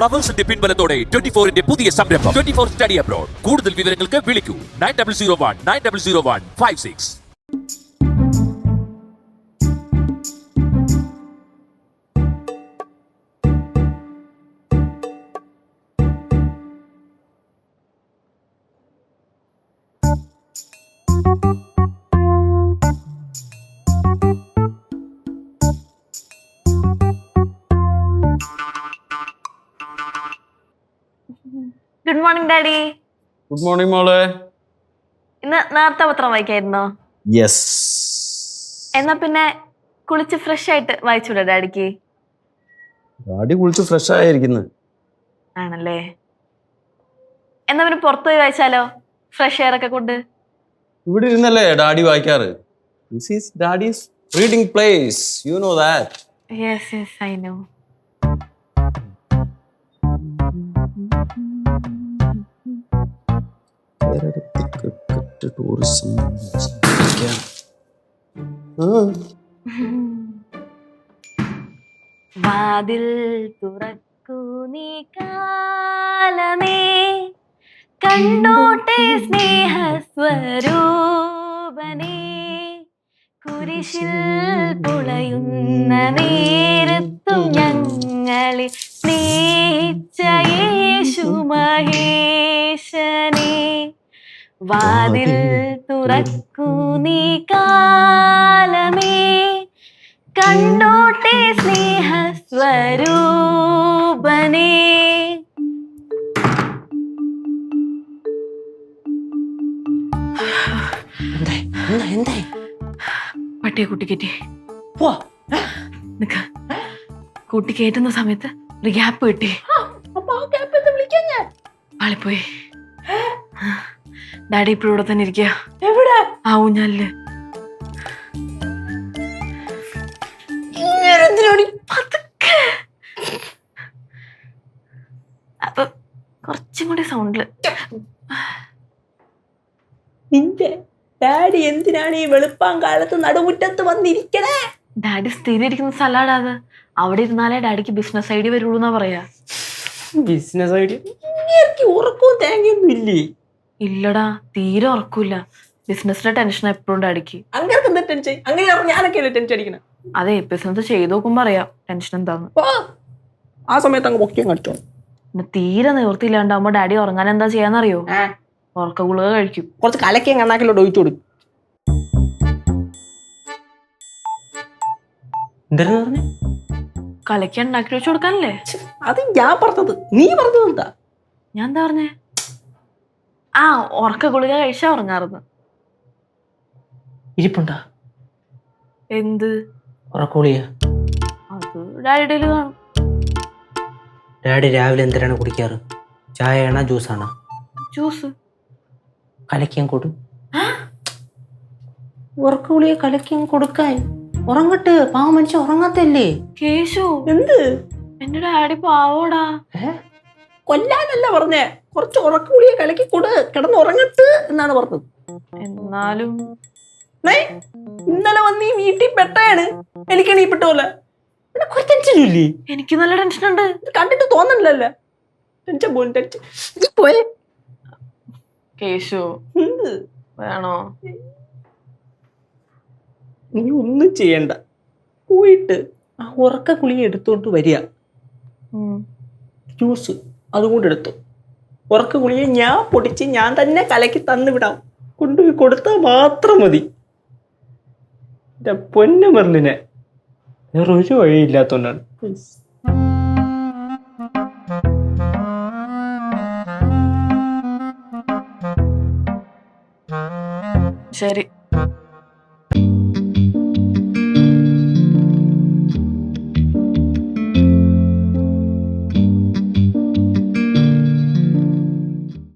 ഫ്ലവേഴ്സിന്റെ പിൻബലത്തോടെ twenty ഫോറിന്റെ പുതിയ സംരംഭം. ട്വന്റി ഫോർ സ്റ്റഡി അബ്രോഡ് കൂടുതൽ വിവരങ്ങൾക്ക് വിളിക്കൂ. Nine double zero one nine double zero one five six good morning daddy good morning മോളെ. ഇന്ന് നേരത്തെ പത്രം വായിക്കായിരുന്നോ? യെസ് എന്നാ പിന്നെ കുളിച്ച് ഫ്രഷ് ആയിട്ട് വായിച്ചൂടെ ഡാഡിക്ക് ഡാഡി കുളിച്ച് ഫ്രഷ് ആയിരിക്കുന്നു. ആണല്ലേ? എന്നാ പിന്നെ പുറത്തുപോയി വായിച്ചാലോ? ഫ്രഷ് എയർ ഒക്കെ കൊണ്ട്? ഇവിടെ ഇരുന്നല്ലേ daddy വായിക്കാറ്? This is daddy's reading place you know that yes yes I know tourism വാതിൽ തുറക്കൂ നീ കാലമേ. കണ്ടോട്ടെ സ്നേഹസ്വരൂപനേ. കുരിശിൽ പുളയുന്ന വാതിൽ തുറക്കൂ നീ കാലമേ. കണ്ടോട്ടെ സ്നേഹസ്വരൂപനേ. പട്ടിയെ കൂട്ടിക്കേറ്റി നിക്ക. കൂട്ടി കയറ്റുന്ന സമയത്ത് ഒരു ഗ്യാപ്പ് കിട്ടി. ആളിപ്പോയി. ഡാഡി ഇപ്പോഴും ഇവിടെ തന്നെ ഇരിക്കുക എവിടെ? ആ ഊഞ്ഞാലിൽ. അപ്പൊ കുറച്ചും കൂടി സൗണ്ടിൽ. നിന്റെ ഡാഡി എന്തിനാണ് ഈ വെളുപ്പാൻ കാലത്ത് നടുമുറ്റത്ത് വന്നിരിക്കണേ? ഡാഡി സ്ഥിരം ഇരിക്കുന്ന സ്ഥലമാണ് അത്. അവിടെ ഇരുന്നാലേ ഡാഡിക്ക് ബിസിനസ് ഐഡിയ വരുള്ളൂ എന്നാ പറയാ ബിസിനസ് ഐഡിയ ഉറക്കവും തേങ്ങയൊന്നും ഇല്ലേ? ഇല്ലടാ തീരെ ഉറക്കൂല ബിസിനസിന്റെ ടെൻഷൻ എപ്പോഴും അടിക്കി എന്താ ടെൻഷൻ അങ്ങനെ ടെൻഷൻ അടിക്കണേ? അതെ ബിസിനസ് ചെയ്ത് നോക്കുമ്പോ അറിയാം ടെൻഷൻ എന്താന്ന്. ഓ ആ സമയത്ത് അങ്ങ് പൊക്കിയും കടിച്ചോ പിന്നെ തീരെ നിവൃത്തിയില്ലാണ്ടാവുമ്പോ ഡാഡി ഉറങ്ങാൻ എന്താ ചെയ്യാന്നറിയോ? ഉറക്ക ഗുളിക കഴിക്കും. കുറച്ച് കലക്കിയും കണ്ണാക്കിലോട്ട് ഒഴിച്ചു കൊടുക്കും എന്തായിരുന്നു പറഞ്ഞു? കലക്കി ഉണ്ടാക്കി വെച്ചു കൊടുക്കാനല്ലേ? അത് ഞാൻ പറഞ്ഞത്. നീ പറഞ്ഞത് എന്താ? ഞാൻ എന്താ പറഞ്ഞേ? ആ ഉറക്ക ഗുളിക കഴിച്ചാ ഉറങ്ങാറുന്നു. ഇരിപ്പുണ്ടോ? എന്ത്? ഉറക്കോളിയ അത് ഡാഡിയുടെ കാണും. ഡാഡി രാവിലെ എന്തിനാണ് കുടിക്കാറ്? ചായയാണോ ആണോ ജ്യൂസ്. കലക്കിയും കൊടു. ഉറക്കുളിയെ കലക്കിയും കൊടുക്കാൻ. ഉറങ്ങട്ട്. പാവം മനുഷ്യ ഉറങ്ങാത്തല്ലേ? കേശു. എന്ത്? എന്റെ ഡാഡി പാവോടാ. കൊല്ലാനല്ല പറഞ്ഞേ. കുറച്ച് ഉറക്കമുളിയെ കലക്കി കൊട് കിടന്ന് ഉറങ്ങട്ട് എന്നാണ് പറഞ്ഞത്. എന്നാലും ഇന്നലെ വന്ന് ഈ വീട്ടിൽ പെട്ടയാണ്. എനിക്കാണ് ഈ പെട്ട പോലെ ഇല്ലേ? എനിക്ക് നല്ല ടെൻഷൻ ഉണ്ട്. കണ്ടിട്ട് തോന്നണില്ലല്ലോ. ടെൻഷൻ പോലും ടെൻഷൻ പോയെ കേശു? വേണോ? നീ ഒന്നും ചെയ്യണ്ട. പോയിട്ട് ആ ഉറക്ക കുളി എടുത്തോണ്ട് വരിക. ജ്യൂസ് അതുകൊണ്ട് എടുത്തു. ഉറക്ക ഗുളിയെ ഞാൻ പൊടിച്ച് ഞാൻ തന്നെ കലക്കി തന്നു വിടാം കൊണ്ടുപോയി കൊടുത്താൽ മാത്രം മതി. എന്റെ പൊന്ന മെർലിനെ. വേറെ ഒരു വഴിയില്ലാത്തോണ്ടാണ്. ശരി.